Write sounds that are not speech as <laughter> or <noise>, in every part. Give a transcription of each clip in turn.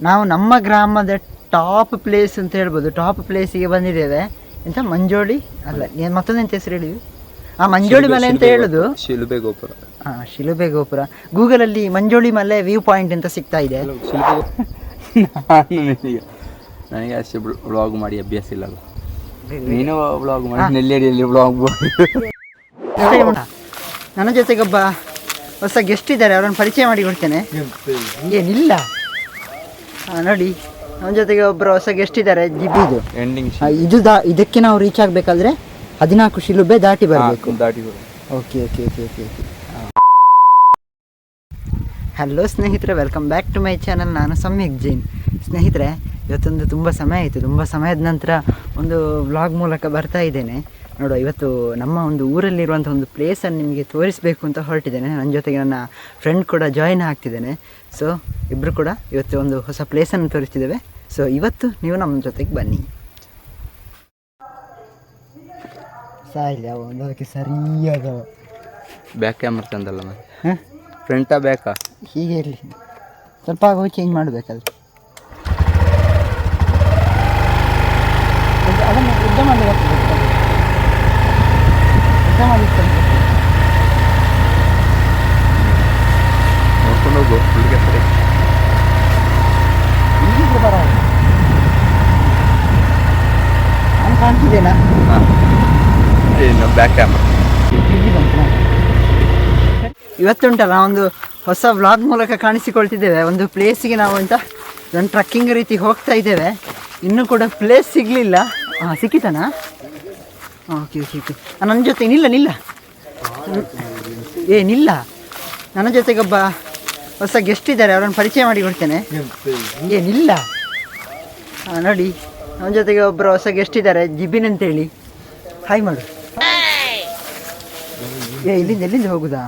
ನಾವು ನಮ್ಮ ಗ್ರಾಮದ ಟಾಪ್ ಪ್ಲೇಸ್ ಅಂತ ಹೇಳ್ಬೋದು. ಟಾಪ್ ಪ್ಲೇಸಿಗೆ ಬಂದಿದ್ದೇವೆ. ಎಂತ? ಮಂಜೋಳಿ ಅಲ್ಲ ಏನು ಮತ್ತೊಂದು ಎಂತ ಹೆಸರು ಹೇಳಿದ್ವಿ? ಆ ಮಂಜೋಳಿ ಮಲೆ ಅಂತ ಹೇಳುದು. ಶಿಲುಬೆ ಗೋಪುರ. ಹಾ ಶಿಲುಬೆ ಗೋಪುರ. ಗೂಗಲಲ್ಲಿ ಮಂಜೋಳಿ ಮಲೆ ವ್ಯೂ ಪಾಯಿಂಟ್ ಅಂತ ಸಿಗ್ತಾ ಇದೆ. ನಿನಗೆ ಅಷ್ಟು ವ್ಲಾಗ್ ಮಾಡಿ ಅಭ್ಯಾಸ ಇಲ್ಲ ನೀನು ವ್ಲಾಗ್ ಮಾಡಿ ನೆಲ್ಲೇರಿಯಲ್ಲಿ ವ್ಲಾಗ್ ನನ್ನ ಜೊತೆಗೆ ಒಬ್ಬ ಹೊಸ ಗೆಸ್ಟ್ ಇದ್ದಾರೆ ಅವರನ್ನು ಪರಿಚಯ ಮಾಡಿ ಕೊಡ್ತೇನೆ. ಏನಿಲ್ಲ. ನೋಡಿ ನಮ್ಮ ಜೊತೆಗೆ ಒಬ್ಬರು ಹೊಸ ಗೆಸ್ಟ್ ಇದ್ದಾರೆ ಜಿಬಿದು ಎಂಡಿಂಗ್ ಇದು ದಾ ಇದಕ್ಕೆ ನಾವು ರೀಚ್ ಆಗಬೇಕಾದ್ರೆ ಹದಿನಾಲ್ಕು ಶಿಲುಬೆ ದಾಟಿ ಬರಬೇಕು. ದಾಟಿ okay okay okay okay okay hello ಸ್ನೇಹಿತರೆ welcome back to my channel ನಾನು ಸಮ್ಯಕ್ ಜೈನ್. ಸ್ನೇಹಿತರೆ ಇವತ್ತೊಂದು ತುಂಬ ಸಮಯ ಆಯಿತು. ತುಂಬ ಸಮಯದ ನಂತರ ಒಂದು ವ್ಲಾಗ್ ಮೂಲಕ ಬರ್ತಾ ಇದ್ದೇನೆ. ನೋಡುವ ಇವತ್ತು ನಮ್ಮ ಒಂದು ಊರಲ್ಲಿರುವಂಥ ಒಂದು ಪ್ಲೇಸನ್ನು ನಿಮಗೆ ತೋರಿಸಬೇಕು ಅಂತ ಹೊರಟಿದ್ದೇನೆ. ನನ್ನ ಜೊತೆಗೆ ನನ್ನ ಫ್ರೆಂಡ್ ಕೂಡ ಜಾಯಿನ್ ಆಗ್ತಿದ್ದೇನೆ. ಸೊ ಇಬ್ಬರು ಕೂಡ ಇವತ್ತು ಒಂದು ಹೊಸ ಪ್ಲೇಸನ್ನು ತೋರಿಸ್ತಿದ್ದೇವೆ. ಸೊ ಇವತ್ತು ನೀವು ನಮ್ಮ ಜೊತೆಗೆ ಬನ್ನಿ. ಸಾಯಿಲ್ಲ ಒಂದು ಅದಕ್ಕೆ ಸರಿಯಾದವ ಬ್ಯಾಕ್ ಕ್ಯಾಮ್ರಾ ತಂದಲ್ಲ ಫ್ರಂಟಾ ಬ್ಯಾಕಾ ಹೀಗೆ ಇರಲಿ. ಸ್ವಲ್ಪ ಆಗೋ ಚೇಂಜ್ ಮಾಡಬೇಕಲ್ಲ ಅದನ್ನು ಯುದ್ಧ ಮಾಡಿ ಬರ್ತದೆ. ಮಾಡ್ಲಿಕ್ಕೆ ಬರ್ತದೆ. ನೋಡ್ಕೊಂಡು ಹೋಗು ಹುಡುಗ ಸರಿ. ಇಲ್ಲಿಗೆ ಬರೋದು ನಾನು ಕಾಣ್ತಿದ್ದೇನಾ? ಹಾಂ. ಏನು ಬ್ಯಾಕ್ ಕ್ಯಾಮ್ರಾ ಇವತ್ತುಂಟಲ್ಲ ಒಂದು ಹೊಸ ವ್ಲಾಗ್ ಮೂಲಕ ಕಾಣಿಸಿಕೊಳ್ತಿದ್ದೇವೆ. ಒಂದು ಪ್ಲೇಸಿಗೆ ನಾವು ಅಂತ ಒಂದು ಟ್ರಕ್ಕಿಂಗ್ ರೀತಿ ಹೋಗ್ತಾ ಇದ್ದೇವೆ. ಇನ್ನೂ ಕೂಡ ಪ್ಲೇಸ್ ಸಿಗಲಿಲ್ಲ. ಸಿಕ್ಕಿತಾನಾ? ಓಕೆ ಓಕೆ ಓಕೆ ನನ್ನ ಜೊತೆ ನಿಲ್ಲ ನಿಲ್ಲ. ಏ ನಿಲ್ಲ. ನನ್ನ ಜೊತೆಗೊಬ್ಬ ಹೊಸ ಗೆಸ್ಟ್ ಇದ್ದಾರೆ ಅವರನ್ನು ಪರಿಚಯ ಮಾಡಿ ಕೊಡ್ತೇನೆ. ಏ ಹಾಂ ನೋಡಿ ನನ್ನ ಜೊತೆಗೆ ಒಬ್ಬರು ಹೊಸ ಗೆಸ್ಟ್ ಇದ್ದಾರೆ ಜಿಬಿನ್ ಅಂತೇಳಿ. ಹಾಯ್ ಮಾಡು. ಏ ಇಲ್ಲಿಂದ ಎಲ್ಲಿಂದ ಹೋಗುದಾ?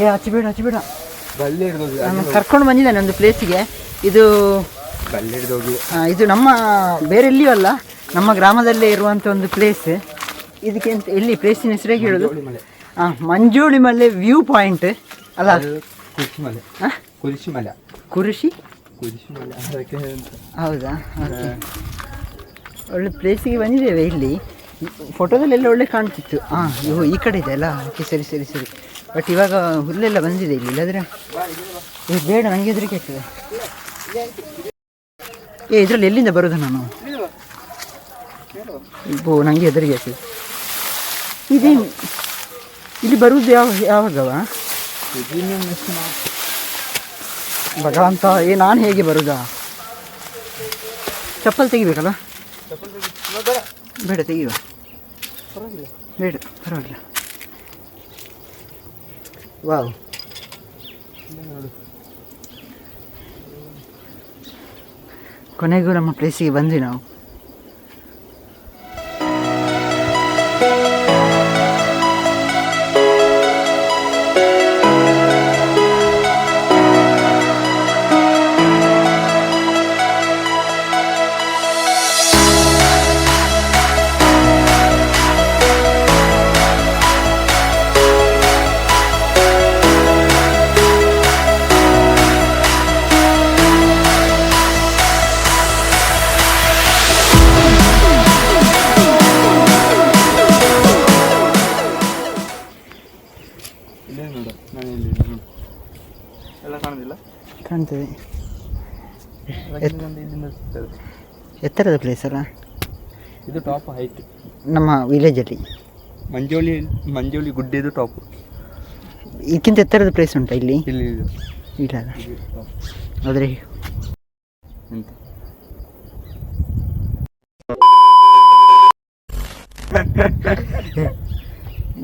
ಏ ಹಚ್ಚಿಬೇಡ ಹಚ್ಚಿಬೇಡ ನಾನು ಕರ್ಕೊಂಡು ಬಂದಿದ್ದಾನೆ ಒಂದು ಪ್ಲೇಸಿಗೆ ಇದು ಆ, ಇದು ನಮ್ಮ ಬೇರೆ ಎಲ್ಲಿಯೂ ಅಲ್ಲ ನಮ್ಮ ಗ್ರಾಮದಲ್ಲೇ ಇರುವಂಥ ಒಂದು ಪ್ಲೇಸ್ ಇದಕ್ಕೆ ಅಂತ ಎಲ್ಲಿ ಪ್ಲೇಸಿನ ಹೆಸರೇ ಹೇಳೋದು? ಹಾಂ ಮಂಜೋಳಿ ಮಲೆ ವ್ಯೂ ಪಾಯಿಂಟ್ ಅಲ್ಲ? ಕುರ್ಚಿ ಮಲೆ. ಮಲೆ. ಕುರುಶಿ ಮಲೆ ಅಂತ. ಹೌದಾ? ಒಳ್ಳೆ ಪ್ಲೇಸಿಗೆ ಬಂದಿದ್ದೇವೆ ಇಲ್ಲಿ. ಫೋಟೋದಲ್ಲೆಲ್ಲ ಒಳ್ಳೆ ಕಾಣ್ತಿತ್ತು. ಹಾಂ ಇವು ಈ ಕಡೆ ಇದೆ ಅಲ್ಲ? ಓಕೆ ಸರಿ ಸರಿ ಸರಿ. ಬಟ್ ಇವಾಗ ಹುಲ್ಲೆಲ್ಲ ಬಂದಿದೆ ಇಲ್ಲಿ ಇಲ್ಲದ್ರೆ? ಇದು ಬೇಡ ನನಗೆ ಹೆದರಿಕೆ ಆಗ್ತದೆ. ಏ, ಇದರಲ್ಲಿ ಎಲ್ಲಿಂದ ಬರೋದು ನಾನು? ಓ ನನಗೆ ಹೆದರಿಗೆ ಇದು ಇದೇನು ಇಲ್ಲಿ ಬರುವುದು ಯಾವ ಯಾವಾಗವ ಭಗವಂತ, ಏ, ನಾನು ಹೇಗೆ ಬರುದಾ? ಚಪ್ಪಲ್ ತೆಗಿಬೇಕಲ್ಲ? ಬೇಡ, ತೆಗಿಯುವ. ಬೇಡ, ಪರವಾಗಿಲ್ಲ. ವಾವ್. ಕೊನೆಗೂ ನಮ್ಮ ಪ್ಲೇಸಿಗೆ ನಾವು. ಕಾಣ್ತದೆ ಎತ್ತರದ ಪ್ಲೇಸ್ ಅಲ್ಲ? ಇದು ಟಾಪ್ ಹೈಟ್ ನಮ್ಮ ವಿಲೇಜಲ್ಲಿ ಮಂಜೋಳಿ ಮಂಜೋಳಿ ಗುಡ್ಡೆದು ಟಾಪ್ ಇದಕ್ಕಿಂತ ಎತ್ತರದ ಪ್ಲೇಸ್ ಉಂಟಾ ಇಲ್ಲಿ? ಇಲ್ಲಿ ಇಲ್ಲ. ಆದರೆ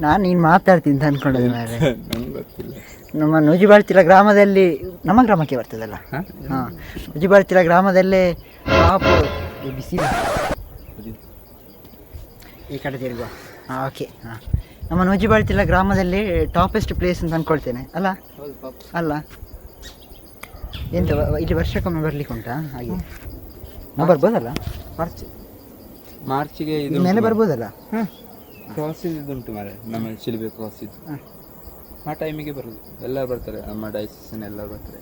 ನಾನು ನೀನು ಮಾತಾಡ್ತೀನಿ ಅಂತ ಮಾರ್ರೆ. ನಂಗೆ ಗೊತ್ತಿಲ್ಲ. ನಮ್ಮ ನುಜಿಬಾಳ್ತಿಲ ಗ್ರಾಮದಲ್ಲಿ ನಮ್ಮ ಗ್ರಾಮಕ್ಕೆ ಬರ್ತದಲ್ಲ? ಹಾಂ? ನುಜಿಬಾಳ್ತಿಲ ಗ್ರಾಮದಲ್ಲೇ ಪಾಪು ಬಿಸಿ ಈ ಕಡೆ ತಿರುಗುವ. ಹಾಂ ಓಕೆ ಹಾಂ. ನಮ್ಮ ನುಜಿಬಾಳ್ತಿಲ ಗ್ರಾಮದಲ್ಲಿ ಟಾಪೆಸ್ಟ್ ಪ್ಲೇಸ್ ಅಂತ ಅಂದ್ಕೊಳ್ತೇನೆ ಅಲ್ಲ? ಅಲ್ಲ? ಎಂತ ಇಲ್ಲಿ ವರ್ಷಕ್ಕೊಮ್ಮೆ ಬರ್ಲಿಕ್ಕೆ ಉಂಟಾ ಹಾಗೆ ನಾವು ಬರ್ಬೋದಲ್ಲ? ಮಾರ್ಚ್ ಮಾರ್ಚಿಗೆ ಇದು ಮೇಲೆ ಬರ್ಬೋದಲ್ಲ? ಹಾಂ ಕ್ರಾಸ್ ಇದುಂಟು ಮಾರೆ ನಮ್ಮ ಶಿಲ್ಬೆ ಕ್ರಾಸ್ ಇದು ಹಾಂ. ಆ ಟೈಮಿಗೆ ಬರೋದು. ಎಲ್ಲ ಬರ್ತಾರೆ. ನಮ್ಮ ಡೈಸನ್ ಎಲ್ಲ ಬರ್ತಾರೆ.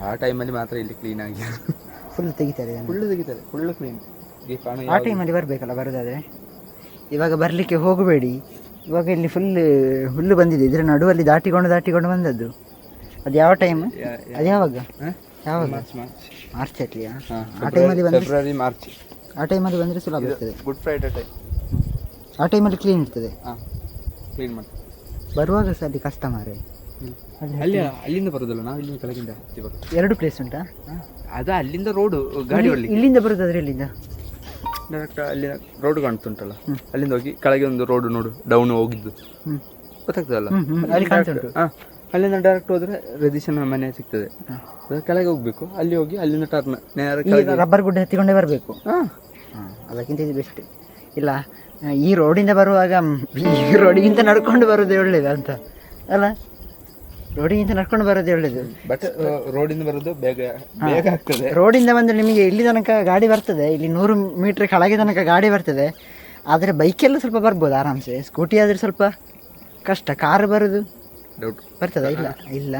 ಆ ಟೈಮಲ್ಲಿ ಮಾತ್ರ ಇಲ್ಲಿ ಕ್ಲೀನ್ ಆಗಿ <laughs> ಫುಲ್ ತೆಗಿತಾರೆ ಫುಲ್ ತೆಗಿತಾರೆ. ಫುಲ್ ಕ್ಲೀನ್ ಈ ಆ ಟೈಮಲ್ಲಿ ಬರಬೇಕಲ್ಲ ಬರೋದಾದರೆ? ಇವಾಗ ಬರಲಿಕ್ಕೆ ಹೋಗಬೇಡಿ. ಇವಾಗ ಇಲ್ಲಿ ಫುಲ್ ಹುಲ್ಲು ಬಂದಿದೆ. ಇದರ ನಡುವಲ್ಲಿ ದಾಟಿಕೊಂಡು ದಾಟಿಕೊಂಡು ಬಂದದ್ದು. ಅದು ಯಾವ ಟೈಮ್ ಅದು ಯಾವಾಗ? ಯಾವಾಗ? ಮಾರ್ಚ್ ಮಾರ್ಚ್ ಆ? ಟೈಮಲ್ಲಿ ಬಂದರೆ ಫೆಬ್ರವರಿ ಮಾರ್ಚ್ ಆ ಟೈಮಲ್ಲಿ ಬಂದರೆ ಸುಲಭ ಇರ್ತದೆ ಗುಡ್ ಫ್ರೈಡೆ ಟೈಮ್ ಆ ಟೈಮಲ್ಲಿ ಕ್ಲೀನ್ ಇರ್ತದೆ. ಹಾಂ. ಕ್ಲೀನ್ ಮಾಡಿ ಬರುವಾಗ ಸರಿ ಅಲ್ಲಿ ಕಷ್ಟ ಮಾರೆ ಅಲ್ಲಿ ಅಲ್ಲಿಂದ ಬರೋದಲ್ಲ ನಾವು ಇಲ್ಲಿಂದ ಕೆಳಗಿಂದ ಹತ್ತಿ ಬರೋದು. ಎರಡು ಪ್ಲೇಸ್ ಉಂಟಾ? ಅದು ಅಲ್ಲಿಂದ ರೋಡು ಗಾಡಿ ಒಳ್ಳೆ ಇಲ್ಲಿಂದ ಬರೋದಾದ್ರೆ ಇಲ್ಲಿಂದ ಡೈರೆಕ್ಟ್ ಅಲ್ಲಿ ರೋಡ್ ಕಾಣ್ತುಂಟಲ್ಲ. ಅಲ್ಲಿಂದ ಹೋಗಿ ಕೆಳಗೆ ಒಂದು ರೋಡ್ ನೋಡು ಡೌನ್ ಹೋಗಿದ್ದು. ಗೊತ್ತಾಗ್ತದಲ್ಲ? ಅಲ್ಲಿಂದ ಡೈರೆಕ್ಟ್ ಹೋದ್ರೆ ರದೀಶನ ಮನೆ ಸಿಗ್ತದೆ. ಅದು ಕೆಳಗೆ ಹೋಗ್ಬೇಕು ಅಲ್ಲಿ ಹೋಗಿ ಅಲ್ಲಿಂದ ಟರ್ನ್ ರಬ್ಬರ್ ಗುಡ್ಡೆ ಹತ್ತಿಕೊಂಡೇ ಬರಬೇಕು. ಹಾಂ. ಅದಕ್ಕಿಂತ ಇದು ಬೆಸ್ಟ್ ಇಲ್ಲ ಈ ರೋಡಿಂದ ಬರುವಾಗ ಈ ರೋಡಿಗಿಂತ ನಡ್ಕೊಂಡು ಬರೋದೇ ಒಳ್ಳೇದು ಅಂತ. ಅಲ್ಲ? ರೋಡಿಗಿಂತ ನಡ್ಕೊಂಡು ಬರೋದೇ ಒಳ್ಳೇದು. ಬಟ್ ರೋಡಿಂದ ಬರೋದು ಬೇಗ ಬೇಗ ಆಗ್ತದೆ. ರೋಡಿಂದ ಬಂದರೆ ನಿಮಗೆ ಇಲ್ಲಿ ತನಕ ಗಾಡಿ ಬರ್ತದೆ. ಇಲ್ಲಿ ನೂರು ಮೀಟ್ರ್ ಕೆಳಗೆ ತನಕ ಗಾಡಿ ಬರ್ತದೆ. ಆದರೆ ಬೈಕೆಲ್ಲ ಸ್ವಲ್ಪ ಬರ್ಬೋದು ಆರಾಮ್ಸೆ. ಸ್ಕೂಟಿ ಆದರೆ ಸ್ವಲ್ಪ ಕಷ್ಟ. ಕಾರ್ ಬರೋದು? ಡೌಟ್ ಬರ್ತದ? ಇಲ್ಲ. ಇಲ್ಲ.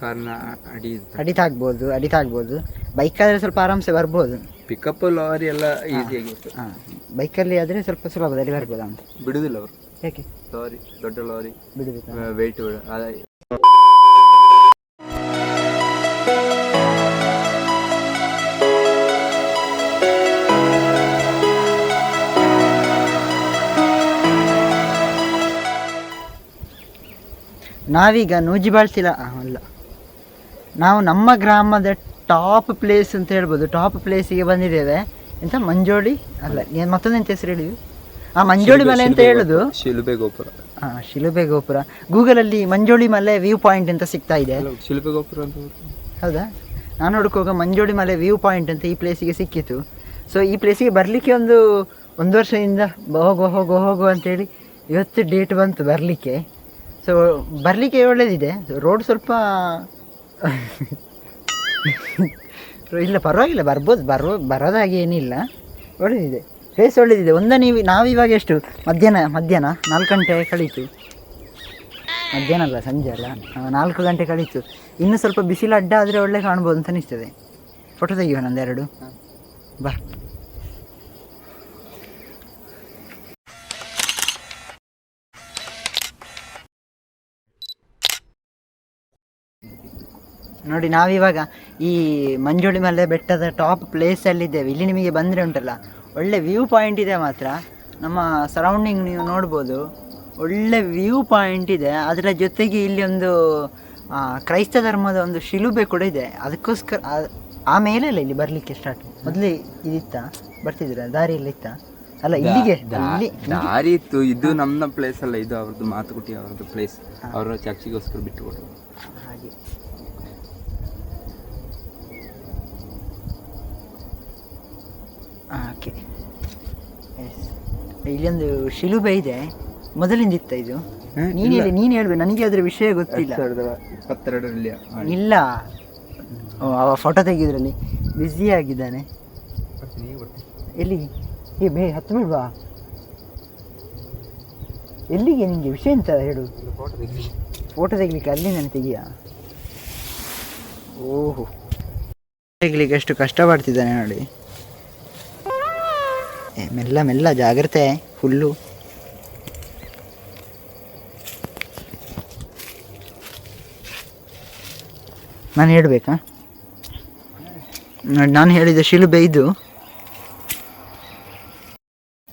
ಕಾರ್ನ ಅಡಿ ಅಡಿತ ಆಗ್ಬೋದು ಅಡಿತ ಆಗ್ಬೋದು. ಬೈಕ್ ಆದರೆ ಸ್ವಲ್ಪ ಆರಾಮ್ಸೆ ಬರ್ಬೋದು. ಪಿಕಪ್ ಲಾರಿ ಎಲ್ಲ ಈಸಿಯಾಗಿ ಇರ್ತದೆ. ಹಾಂ. ಬೈಕಲ್ಲಿ ಆದರೆ ಸ್ವಲ್ಪ ಸುಲಭದಲ್ಲಿ ಬರ್ಬೋದು ಅಂತ. ಬಿಡುದಿಲ್ಲ ಅವರು. ಯಾಕೆ? ಲಾರಿ ದೊಡ್ಡ ಲಾರಿ ಬಿಡಬೇಕು ವೆಯ್ಟ್ ನಾವೀಗ ನೂಜಿಬಾಳ್ತಿಲ ಆ, ಅಲ್ಲ. ನಾವು ನಮ್ಮ ಗ್ರಾಮದ ಟಾಪ್ ಪ್ಲೇಸ್ ಅಂತ ಹೇಳ್ಬೋದು. ಟಾಪ್ ಪ್ಲೇಸಿಗೆ ಬಂದಿದ್ದೇವೆ. ಎಂತ? ಮಂಜೋಳಿ ಅಲ್ಲ ಏನು ಮತ್ತೊಂದು ಎಂತ ಹೆಸರು ಹೇಳಿದ್ವಿ? ಆ ಮಂಜೋಳಿ ಮಲೆ ಅಂತ ಹೇಳುದು? ಶಿಲುಬೆ ಗೋಪುರ. ಹಾ ಶಿಲುಬೆ ಗೋಪುರ. ಗೂಗಲಲ್ಲಿ ಮಂಜೋಳಿ ಮಲೆ ವ್ಯೂ ಪಾಯಿಂಟ್ ಅಂತ ಸಿಗ್ತಾ ಇದೆ. ಅಲ್ಲ, ಶಿಲುಬೆ ಗೋಪುರ ಅಂತ. ಹೌದಾ? ನಾನು ಹುಡುಕುವಾಗ ಮಂಜೋಳಿ ಮಲೆ ವ್ಯೂ ಪಾಯಿಂಟ್ ಅಂತ ಈ ಪ್ಲೇಸಿಗೆ ಸಿಕ್ಕಿತು. ಸೊ ಈ ಪ್ಲೇಸಿಗೆ ಬರಲಿಕ್ಕೆ ಒಂದು ಒಂದು ವರ್ಷದಿಂದ ಹೋಗೋ ಹೋಗೋ ಹೋಗೋ ಹೋಗು ಅಂತೇಳಿ ಇವತ್ತು ಡೇಟ್ ಬಂತು ಬರಲಿಕ್ಕೆ. ಸೊ ಬರಲಿಕ್ಕೆ ಒಳ್ಳೇದಿದೆ. ರೋಡ್ ಸ್ವಲ್ಪ <laughs> ಇಲ್ಲ, ಪರವಾಗಿಲ್ಲ, ಬರ್ಬೋದು, ಬರೋ ಬರೋದಾಗಿ ಏನಿಲ್ಲ. ಒಳ್ಳೆದಿದೆ. ಪ್ಲೇಸ್ ಒಳ್ಳೆದಿದೆ. ಒಂದ ನೀವು ನಾವಿವಾಗ ಎಷ್ಟು? ಮಧ್ಯಾಹ್ನ ಮಧ್ಯಾಹ್ನ? ನಾಲ್ಕು ಗಂಟೆ ಕಳೀತು. ಮಧ್ಯಾಹ್ನ ಅಲ್ಲ, ಸಂಜೆ ಅಲ್ಲ. ನಾಲ್ಕು ಗಂಟೆ ಕಳೀತು. ಇನ್ನೂ ಸ್ವಲ್ಪ ಬಿಸಿಲು ಅಡ್ಡ ಆದರೆ ಒಳ್ಳೆ ಕಾಣ್ಬೋದು ಅಂತ ಅನಿಸ್ತದೆ. ಫೋಟೋ ತೆಗಿಯೋಣ ಒಂದೆರಡು. ಬಾ. ನೋಡಿ ನಾವಿವಾಗ ಈ ಮಂಜುಳಿ ಮಲೆ ಬೆಟ್ಟದ ಟಾಪ್ ಪ್ಲೇಸಲ್ಲಿದ್ದೇವೆ ಇಲ್ಲಿ ನಿಮಗೆ ಬಂದರೆ ಉಂಟಲ್ಲ ಒಳ್ಳೆ ವ್ಯೂ ಪಾಯಿಂಟ್ ಇದೆ ಮಾತ್ರ. ನಮ್ಮ ಸರೌಂಡಿಂಗ್ ನೀವು ನೋಡ್ಬೋದು ಒಳ್ಳೆ ವ್ಯೂ ಪಾಯಿಂಟ್ ಇದೆ. ಅದರ ಜೊತೆಗೆ ಇಲ್ಲಿ ಒಂದು ಕ್ರೈಸ್ತ ಧರ್ಮದ ಒಂದು ಶಿಲುಬೆ ಕೂಡ ಇದೆ. ಅದಕ್ಕೋಸ್ಕರ ಆಮೇಲೆ ಆ ಮೇಲೆ ಅಲ್ಲ ಇಲ್ಲಿ ಬರಲಿಕ್ಕೆ ಸ್ಟಾರ್ಟ್ ಮೊದಲೇ ಇದಿತ್ತ? ಬರ್ತಿದ್ದೀರಾ? ದಾರಿಯಲ್ಲಿ ಇತ್ತ? ಅಲ್ಲ ಇಲ್ಲಿಗೆ ಇಲ್ಲಿ ದಾರಿ ಇತ್ತು. ಇದು ನಮ್ಮ ಪ್ಲೇಸ್ ಅಲ್ಲ ಇದು ಅವ್ರದ್ದು ಮಾತುಕುಟಿ ಅವ್ರದ್ದು ಪ್ಲೇಸ್ ಅವರ ಚರ್ಚಿಗೋಸ್ಕರ ಬಿಟ್ಟು ಕೊಟ್ಟರು ಹಾಗೆ. ಓಕೆ. ಎಸ್ ಇಲ್ಲೊಂದು ಶಿಲುಬೆ ಇದೆ. ಮೊದಲಿಂದ ಇತ್ತ ಇದು? ನೀನು ಹೇಳಿ ನೀನು ಹೇಳ್ಬೇಕು. ನನಗೆ ಅದರ ವಿಷಯ ಗೊತ್ತಿಲ್ಲ. ಇಪ್ಪತ್ತೆರಡರಲ್ಲಿ ಇಲ್ಲ. ಓ, ಅವ ಫೋಟೋ ತೆಗಿದ್ರಲ್ಲಿ ಬ್ಯುಸಿ ಆಗಿದ್ದಾನೆ. ಎಲ್ಲಿಗೆ ಏ ಬೇ ಹತ್ತು ಬಿಡ್ವಾ ಎಲ್ಲಿಗೆ ನಿಮಗೆ ವಿಷಯ ಎಂತ ಹೇಳು? ಫೋಟೋ ತೆಗಿಲಿಕ್ಕೆ ಅಲ್ಲಿ ನಾನು ತೆಗಿಯ? ಓಹೋ. ತೆಗಿಲಿಕ್ಕೆ ಎಷ್ಟು ಕಷ್ಟಪಡ್ತಿದ್ದಾನೆ ನೋಡಿ. ಮೆಲ್ಲ ಮೆಲ್ಲ ಜಾಗ್ರತೆ ಫುಲ್ಲು ನಾನು ಹೇಳಬೇಕಾ? ನಾನು ಹೇಳಿದ ಶಿಲುಬೆ ಇದು.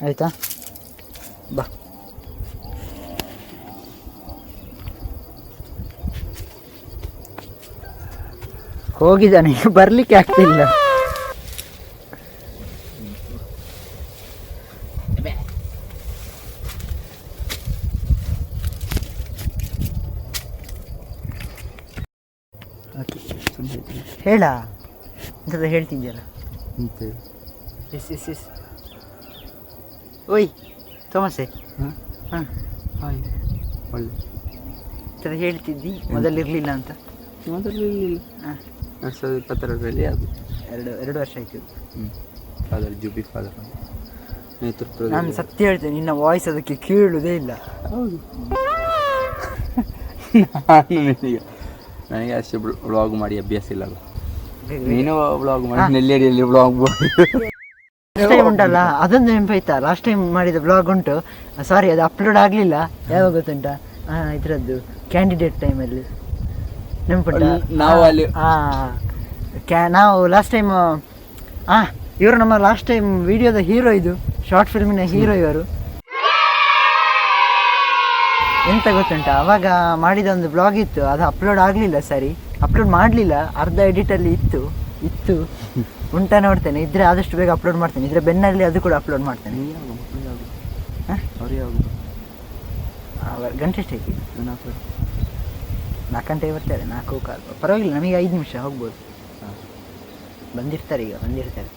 ಆಯಿತಾ? ಬಾ. ಹೋಗಿದ್ದಾನೆ, ಬರಲಿಕ್ಕೆ ಆಗ್ತಿಲ್ಲ. ಹೇಳ ಅಂತ ಹೇಳ್ತಿದ್ಯಲ್ಲ ಎಸ್ ಎಸ್ ಎಸ್. ಓಯ್ ತೋಮಸೆ. ಹಾಂ? ಒಳ್ಳೆ. ಎಂಥದ್ದು ಹೇಳ್ತಿದ್ದಿ ಮೊದಲಿರಲಿಲ್ಲ ಅಂತ. ಮೊದಲು ಹಾಂ. ಎರಡು ಸಾವಿರದ ಇಪ್ಪತ್ತೆರಡರಲ್ಲಿ ಅದು. ಎರಡು ಎರಡು ವರ್ಷ ಆಯ್ತು ಹ್ಞೂ ಫಾದರ್ ಜುಬಿ ಫಾದರ್ ನೇತೃತ್ವ ನಾನು ಸತ್ಯ ಹೇಳ್ತೇನೆ ನಿನ್ನ ವಾಯ್ಸ್ ಅದಕ್ಕೆ ಕೇಳುವುದೇ ಇಲ್ಲ. ಹೌದು. <laughs> ನಾನು ನಿನಗೆ ಅಷ್ಟು ವ್ಲಾಗ್ ಮಾಡಿ ಅಭ್ಯಾಸ ಇಲ್ಲ ಅಲ್ಲ ನೀನು ಬ್ಲಾಗ್ ಮಾಡಿ ನೆಲ್ಲೇಡಿಯಲ್ಲಿ ಬ್ಲಾಗ್ ಲಾಸ್ಟ್ ಟೈಮ್ ಉಂಟಲ್ಲ ಅದೊಂದು ನೆನಪಾಯ್ತಾ? ಲಾಸ್ಟ್ ಟೈಮ್ ಮಾಡಿದ ಬ್ಲಾಗ್ ಉಂಟು. ಸಾರಿ ಅದು ಅಪ್ಲೋಡ್ ಆಗಲಿಲ್ಲ. ಯಾವಾಗ ಗೊತ್ತುಂಟಾ? ಇದ್ರದ್ದು ಕ್ಯಾಂಡಿಡೇಟ್ ಟೈಮಲ್ಲಿ ನೆನಪುಂಟ? ಅಲ್ಲಿ ನಾವು ಅಲ್ಲಿ- ಕ್ಯಾ ನಾವು ಲಾಸ್ಟ್ ಟೈಮ್ ಆ ಇವರು ನಮ್ಮ ಲಾಸ್ಟ್ ಟೈಮ್ ವಿಡಿಯೋದ ಹೀರೋ ಇದು. ಶಾರ್ಟ್ ಫಿಲ್ಮಿನ ಹೀರೋ ಇವರು. ಎಂತ ಗೊತ್ತುಂಟ? ಅವಾಗ ಮಾಡಿದ ಒಂದು ಬ್ಲಾಗ್ ಇತ್ತು ಅದು ಅಪ್ಲೋಡ್ ಆಗಲಿಲ್ಲ ಸರಿ. ಅಪ್ಲೋಡ್ ಮಾಡಲಿಲ್ಲ ಅರ್ಧ ಎಡಿಟಲ್ಲಿ ಇತ್ತು ಇತ್ತು. ಉಂಟ ನೋಡ್ತೇನೆ ಇದ್ರೆ ಆದಷ್ಟು ಬೇಗ ಅಪ್ಲೋಡ್ ಮಾಡ್ತೇನೆ. ಇದ್ರೆ ಬೆನ್ನಲ್ಲಿ ಅದು ಕೂಡ ಅಪ್ಲೋಡ್ ಮಾಡ್ತೇನೆ. ಗಂಟೆ ಎಷ್ಟೈತಿ ನಾಲ್ಕು ಗಂಟೆ ಬರ್ತಾರೆ ನಾಲ್ಕು ಕಾಲು. ಪರವಾಗಿಲ್ಲ ನಮಗೆ ಐದು ನಿಮಿಷ ಹೋಗ್ಬೋದು. ಬಂದಿರ್ತಾರೆ ಈಗ ಬಂದಿರ್ತಾರೆ.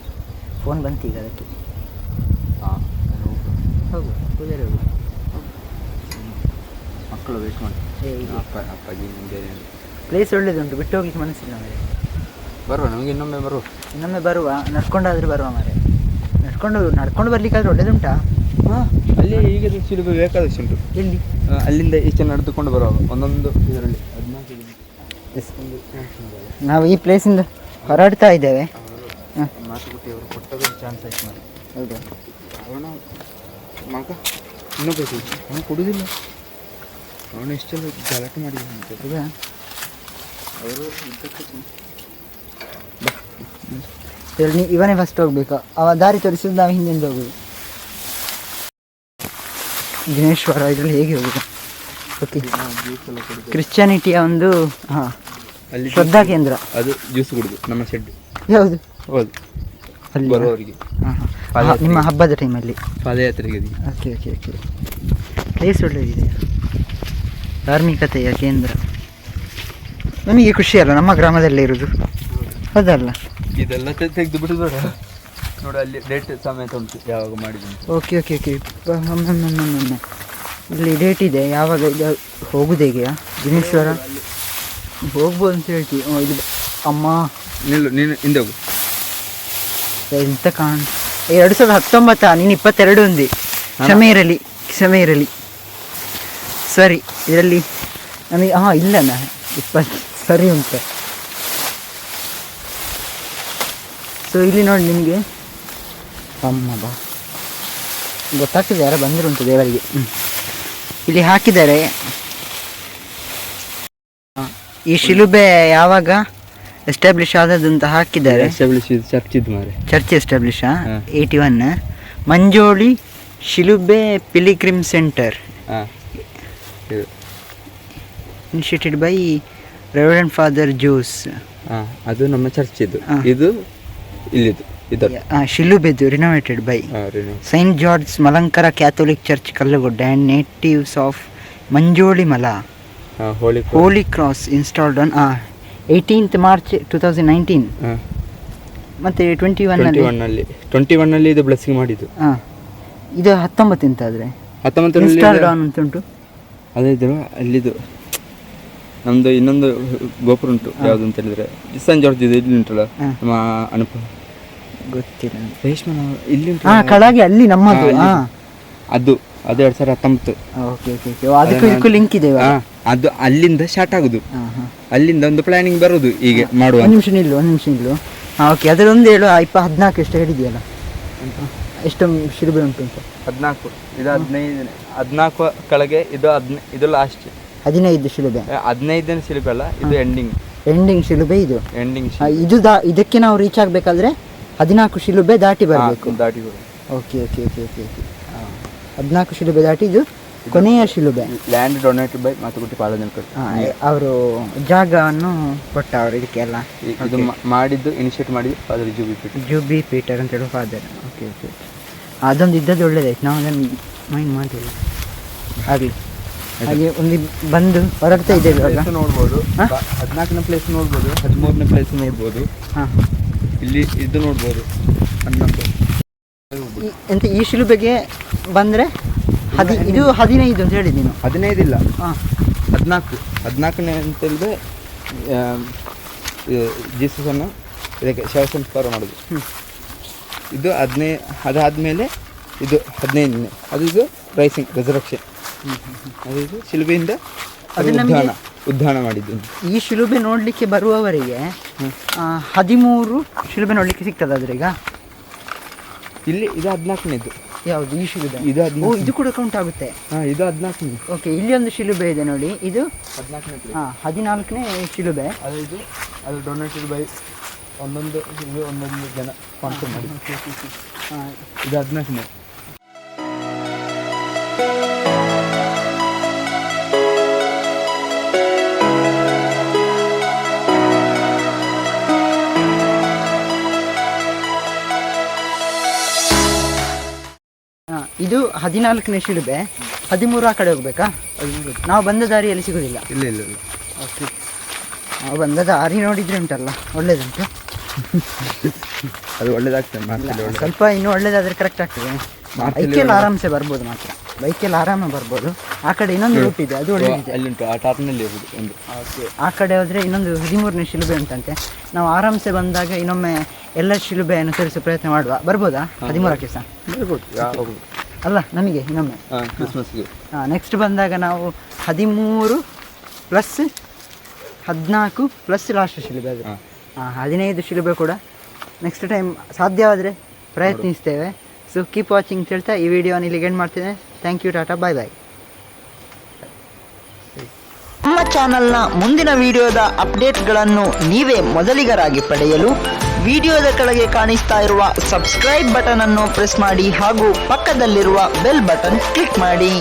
ಫೋನ್ ಬಂತು ಈಗ ಅದಕ್ಕೆ. ಹಾಂ ಹೋಗು ಮಕ್ಕಳು ವೇಟ್ ಮಾಡಿ. ಅಪ್ಪ ಅಪ್ಪಾಜಿ ನಿಮಗೆ ಪ್ಲೇಸ್ ಒಳ್ಳೆಯದುಂಟು ಬಿಟ್ಟು ಹೋಗ್ಲಿಕ್ಕೆ ಮನಸ್ಸಿಲ್ಲ ಮರೆ ಬರುವ ನಮಗೆ ಇನ್ನೊಮ್ಮೆ ಬರುವ. ಇನ್ನೊಮ್ಮೆ ಬರುವ ನಡ್ಕೊಂಡಾದ್ರೂ ಬರುವ ಮರೆ ನಡ್ಕೊಂಡು ನಡ್ಕೊಂಡು ಬರ್ಲಿಕ್ಕಾದ್ರೆ ಒಳ್ಳೇದುಂಟಾ? ಹಾಂ ಅಲ್ಲಿ ಈಗ ಶಿಲುಬೆ ಬೇಕಾದಷ್ಟು ಉಂಟು. ಎಲ್ಲಿ? ಅಲ್ಲಿಂದ ಈಚೆ ನಡೆದುಕೊಂಡು ಬರುವ ಒಂದೊಂದು ಇದರಲ್ಲಿ. ಹದಿನಾಲ್ಕು ನಾವು ಈ ಪ್ಲೇಸಿಂದ ಹೊರಡ್ತಾ ಇದ್ದೇವೆ. ಕೊಟ್ಟದ್ದು ಚಾನ್ಸ್ ಆಯ್ತು ಹೌದಾ. ಅವನ ಮಗ ಇನ್ನೊಬ್ಬ ಅವನು ಕೊಡುವುದಿಲ್ಲ ಅವನು ಎಷ್ಟೆಲ್ಲ ಗಲಾಟೆ ಮಾಡಿದ್ದಾನೆ ಹೇಳಿ ಇವನೇ ಫಸ್ಟ್ ಹೋಗ್ಬೇಕು? ಅವ ದಾರಿ ತೋರಿಸಿದ್ದು ನಾವು ಹಿಂದಿಂದ ಹೋಗುದು. ದಿನೇಶ್ವರ ಇದ್ರಲ್ಲಿ ಹೇಗೆ ಹೋಗುದು? ಓಕೆ ಕ್ರಿಶ್ಚಿಯಾನಿಟಿಯ ಒಂದು ಹಾಂ ಅಲ್ಲಿ ಶ್ರದ್ಧಾ ಕೇಂದ್ರ. ಅದು ಜ್ಯೂಸ್ ಕುಡಿದು ನಮ್ಮ ಶೆಡ್ ಯಾವುದು? ಹೌದು. ಅಲ್ಲಿ ಬರುವವರಿಗೆ ಹಾಂ ಹಾಂ. ನಿಮ್ಮ ಹಬ್ಬದ ಟೈಮಲ್ಲಿ ಪಾದಯಾತ್ರೆಗೆ. ಓಕೆ ಓಕೆ ಓಕೆ ಪ್ಲೇಸ್ ಒಳ್ಳೆಯದಿದೆ ಧಾರ್ಮಿಕತೆಯ ಕೇಂದ್ರ. ನಮಗೆ ಖುಷಿ ಅಲ್ಲ ನಮ್ಮ ಗ್ರಾಮದಲ್ಲೇ ಇರೋದು. ಅದಲ್ಲ. ಇದೆಲ್ಲ ತೆಗೆದು ಬಿಡುದು ಬೇಡ ನೋಡಿ ಅಲ್ಲಿ ಡೇಟ್ ಸಮಯ ಉಂಟು ಯಾವಾಗ ಮಾಡಿದ್ದು ಓಕೆ ಓಕೆ ಓಕೆ ಇಲ್ಲಿ ಡೇಟ್ ಇದೆ ಯಾವಾಗ ಇದು ಹೋಗುದು ಹೇಗೆಯಾ ದಿನೇಶ್ವರ? ಹೋಗ್ಬೋದು ಅಂತ ಹೇಳ್ತೀವಿ ಓ, ಇದು ಅಮ್ಮ. ನಿಲ್ಲು ನೀನು ಹಿಂದೆ ಹೋಗು. ಎಂತ ಕಾಣ ಎರಡು ಸಾವಿರದ ಹತ್ತೊಂಬತ್ತ? ನೀನು ಇಪ್ಪತ್ತೆರಡು ಒಂದಿ ಕ್ಷಮೆ ಇರಲಿ ಕ್ಷಮೆ ಇರಲಿ. ಸರಿ ಇದರಲ್ಲಿ ನಮಗೆ ಹಾಂ ನಾ ಇಪ್ಪತ್ತು ಸರಿ ಉಂಟು. ಸೊ ಇಲ್ಲಿ ನೋಡಿ ನಿಮಗೆ. ಅಮ್ಮ ಬಾ ಗೊತ್ತಾಗ್ತದೆ ಯಾರೋ ಬಂದರು ಉಂಟು ದೇವರಿಗೆ. ಇಲ್ಲಿ ಹಾಕಿದ್ದಾರೆ. ಈ ಶಿಲುಬೆ ಯಾವಾಗ ಎಸ್ಟಾಬ್ಲಿಷ್ ಆದದ್ದು ಅಂತ ಹಾಕಿದ್ದಾರೆ. Church church establish. Eighty one Manjoli ಶಿಲುಬೆ pilgrim centre. Initiated by reverend father Jose ಅದು ನಮ್ಮ ಚರ್ಚ್ ಇದು. ಇದು ಇಲ್ಲಿದು ಶಿಲುಬೆದು renovated by saint George Malankara Catholic church Kallugudda and natives of Manjoli ಮಲ Holi holy cross installed on eighteenth March two thousand nineteen ಮತ್ತೆ twenty twenty ಒನ್ನಲ್ಲಿ ಒನ್ನಲ್ಲಿ twenty ಒನ್ನಲ್ಲಿ ಇದು ಬ್ಲೆಸ್ಸಿಂಗ್ ಮಾಡಿದ್ದು. ಹಾಂ ಇದು ಹತ್ತೊಂಬತ್ತು ಇಂತಾದರೆ ಹತ್ತೊಂಬತ್ತು ಇನ್ಸ್ಟಾಲ್ಡ್ ಆನ್ ಅಂತ ಉಂಟು. ಅದೇ ಇದ್ರು ಅಲ್ಲಿದು. ನಮ್ದು ಇನ್ನೊಂದು ಗೋಪುರ ಉಂಟು ಯಾವ್ದು ಅಂತ ಹೇಳಿದ್ರೆ ಇಸ್ಸಾನ್ ಜಾರ್ಜ್ ಇದು ಇಲ್ಲಿ ಉಂಟಲ್ಲ. ನಮ್ಮ ಅನುಪ ಗೊತ್ತಿಲ್ಲ. ರೇಷ್ಮೆ ಇಲ್ಲಿ ಉಂಟು ಹಾಂ ಕೆಳಗೆ ಅಲ್ಲಿ ನಮ್ಮದು ಹಾ, ಅದು ಅದು ಎರಡ್ ಸಾವಿರದ ಹತ್ತೊಂಬತ್ತು. ಓಕೆ ಓಕೆ ಓಕೆ ಅದಕ್ಕೂ ಇದಕ್ಕೂ ಲಿಂಕ್ ಇದೆ ಹಾ, ಅದು ಅಲ್ಲಿಂದ ಸ್ಟಾರ್ಟ್ ಆಗುದು. ಅಲ್ಲಿಂದ ಒಂದು ಪ್ಲಾನಿಂಗ್ ಬರೋದು ಹೀಗೆ ಮಾಡುವ ಒಂದು ನಿಮಿಷ ನಿಲ್ಲು ಒಂದು ನಿಮಿಷ ನಿಲ್ಲು. ಹಾಂ ಓಕೆ ಅದರೊಂದು ಹೇಳು ಆ ಇಪ್ಪ ಹದಿನಾಲ್ಕು ಎಷ್ಟು ಹೇಳಿದೆಯಲ್ಲ. ಎಷ್ಟು ಶಿರುಬೆ ಉಂಟು ಅಂತ. ಹದಿನಾಲ್ಕು ಇದು ಹದಿನೈದು ಹದಿನಾಲ್ಕು ಕೆಳಗೆ ಇದು ಹದಿನೈ ಇದು ಲಾಸ್ಟ್ ಹದಿನೈದು ಶಿಲುಬೆ. ಹದಿನೈದನೇ ಶಿಲುಬೆ ಅಲ್ಲ ಇದು ಎಂಡಿಂಗ್ ಎಂಡಿಂಗ್ ಶಿಲುಬೆ ಇದು. ಎಂಡಿಂಗ್ ಇದು ದಾ ಇದಕ್ಕೆ ನಾವು ರೀಚ್ ಆಗಬೇಕಾದ್ರೆ ಹದಿನಾಲ್ಕು ಶಿಲುಬೆ ದಾಟಿ ಬರಬೇಕು. ದಾಟಿ okay okay okay okay okay ಹದಿನಾಲ್ಕು ಶಿಲುಬೆ ದಾಟಿ ಇದು ಕೊನೆಯ ಶಿಲುಬೆ. Land donated by Mathukutty Pala ಅವರು ಜಾಗವನ್ನು ಕೊಟ್ಟ ಅವರು ಇದಕ್ಕೆಲ್ಲ ಇದು ಮಾಡಿದ್ದು ಇನಿಷಿಯೇಟ್ ಮಾಡಿದ್ದು ಫಾದರ್ ಜೂಬಿ ಪೀಟರ್ ಜೂಬಿ ಪೀಟರ್ ಅಂತ ಹೇಳುವ ಫಾದರ್ ಓಕೆ ಓಕೆ ಅದೊಂದು ಇದ್ದದ್ದು ಒಳ್ಳೇದಾಯ್ತು. ನಾವು ಅದನ್ನು ಮೈಂಡ್ ಮಾಡಿಲ್ಲ ಆಗಲಿ. ಹಾಗೆ ಒಂದು ಬಂದು ಹೊರಡ್ತಾ ಇದ್ದೇವೆ ಇವಾಗ. ನೋಡ್ಬೋದು. ಹದಿನಾಲ್ಕನೇ ಪ್ಲೇಸ್ ನೋಡ್ಬೋದು ಹದಿಮೂರನೇ ಪ್ಲೇಸ್ ನೋಡ್ಬೋದು. ಹಾಂ. ಇಲ್ಲಿ ಇದು ನೋಡ್ಬೋದು ಹನ್ನೊಂದು. ಎಂತ ಈ ಶಿಲುಬೆಗೆ ಬಂದರೆ ಹದಿ ಇದು ಹದಿನೈದು ಅಂತ ಹೇಳಿ ನೀನು. ಹದಿನೈದಿಲ್ಲ ಹಾಂ. ಹದಿನಾಲ್ಕು. ಹದಿನಾಲ್ಕನೇ ಅಂತ ಹೇಳಿದ್ರೆ ಜೀಸಸನ್ನು ಇದಕ್ಕೆ ಶವ ಸಂಸ್ಕಾರ ಮಾಡೋದು. ಇದು ಹದಿನೈ ಅದಾದಮೇಲೆ ಇದು ಹದಿನೈದನೇ. ಅದು ಇದು ರೈಸಿಂಗ್ ರೆಸರಕ್ಷನ್ ಶಿಲುಬೆಯಿಂದ ಅದು ಉದ್ಧಾನ ಉದ್ಧಾನ ಮಾಡಿದ್ದು. ಈ ಶಿಲುಬೆ ನೋಡಲಿಕ್ಕೆ ಬರುವವರಿಗೆ ಹದಿಮೂರು ಶಿಲುಬೆ ನೋಡಲಿಕ್ಕೆ ಸಿಗ್ತದೆ ಅದ್ರೀಗ? ಇಲ್ಲಿ ಇದು ಹದಿನಾಲ್ಕನೇದು. ಯಾವುದು ಈ ಶಿಲುಬೆ? ಇದು ಓ ಇದು ಕೂಡ ಕೌಂಟ್ ಆಗುತ್ತೆ. ಹಾಂ ಇದು ಹದಿನಾಲ್ಕನೇ. ಓಕೆ ಇಲ್ಲಿ ಒಂದು ಶಿಲುಬೆ ಇದೆ ನೋಡಿ. ಇದು ಹದಿನಾಲ್ಕನೇ ಹಾಂ ಹದಿನಾಲ್ಕನೇ ಶಿಲುಬೆ. ಅದು ಇದು ಅದು ಡೊನೇಟೆಡ್ ಬೈ ಒಂದೊಂದು ಒಂದೊಂದು ಜನ ಮಾಡಿ ಇದು ಹದಿನಾಲ್ಕನೇ. ಇದು ಹದಿನಾಲ್ಕನೇ ಶಿಲುಬೆ. ಹದಿಮೂರು ಆ ಕಡೆ ಹೋಗ್ಬೇಕಾ? ನಾವು ಬಂದ ದಾರಿಯಲ್ಲಿ ಸಿಗೋದಿಲ್ಲ. ಇಲ್ಲ ಇಲ್ಲ ಇಲ್ಲ. ಓಕೆ ನಾವು ಬಂದ ದಾರಿ ನೋಡಿದ್ರೆ ಉಂಟಲ್ಲ ಒಳ್ಳೇದುಂಟು. ಅದು ಒಳ್ಳೇದಾಗ್ತದೆ ಸ್ವಲ್ಪ ಇನ್ನೂ ಒಳ್ಳೇದಾದ್ರೆ ಕರೆಕ್ಟ್ ಆಗ್ತದೆ. ಬೈಕೆಲ್ಲ ಆರಾಮ್ಸೆ ಬರ್ಬೋದು ಮಾತ್ರ. ಬೈಕಲ್ಲಿ ಆರಾಮ ಬರ್ಬೋದು. ಆ ಕಡೆ ಇನ್ನೊಂದು ರೂಟ್ ಇದೆ ಅದು ಒಳ್ಳೇದಿದೆ. ಅಲ್ಲಿ ಉಂಟು ಆ ಟಾಪ್ನಲ್ಲಿ ಒಂದು. ಆ ಕಡೆ ಹೋದರೆ ಇನ್ನೊಂದು ಹದಿಮೂರನೇ ಶಿಲುಬೆ ಉಂಟಂತೆ. ನಾವು ಆರಾಮ್ಸೆ ಬಂದಾಗ ಇನ್ನೊಮ್ಮೆ ಎಲ್ಲ ಶಿಲುಬೆಯನ್ನು ತೋರಿಸೋ ಪ್ರಯತ್ನ ಮಾಡುವ. ಬರ್ಬೋದಾ? ಹದಿಮೂರಕ್ಕೆ ಸಹ ಬರ್ಬೋದು ಅಲ್ಲ ನಮಗೆ ಇನ್ನೊಮ್ಮೆ. ಹಾಂ ನೆಕ್ಸ್ಟ್ ಬಂದಾಗ ನಾವು ಹದಿಮೂರು ಪ್ಲಸ್ ಹದಿನಾಲ್ಕು ಪ್ಲಸ್ ಲಾಸ್ಟ್ ಶಿಲುಬೆ ಅದು ಹಾಂ. ಹದಿನೈದು ಶಿಲುಬೆ ಕೂಡ. ನೆಕ್ಸ್ಟ್ ಟೈಮ್ ಸಾಧ್ಯವಾದರೆ ಪ್ರಯತ್ನಿಸ್ತೇವೆ. ಸೊ ಕೀಪ್ ವಾಚಿಂಗ್ ಅಂತ ಹೇಳ್ತಾ ಈ ವಿಡಿಯೋನ ಇಲ್ಲಿಗೆ ಎಂಡ್ ಮಾಡ್ತೇನೆ. Thank you tata bye bye ನಮ್ಮ ಚಾನಲ್ನ ಮುಂದಿನ ವಿಡಿಯೋದ ಅಪ್ಡೇಟ್ಗಳನ್ನು ನೀವೇ ಮೊದಲಿಗರಾಗಿ ಪಡೆಯಲು ವಿಡಿಯೋದ ಕೆಳಗೆ ಕಾಣಿಸ್ತಾ ಇರುವ ಸಬ್ಸ್ಕ್ರೈಬ್ ಬಟನ್ ಅನ್ನು ಪ್ರೆಸ್ ಮಾಡಿ ಹಾಗೂ ಪಕ್ಕದಲ್ಲಿರುವ ಬೆಲ್ ಬಟನ್ ಕ್ಲಿಕ್ ಮಾಡಿ.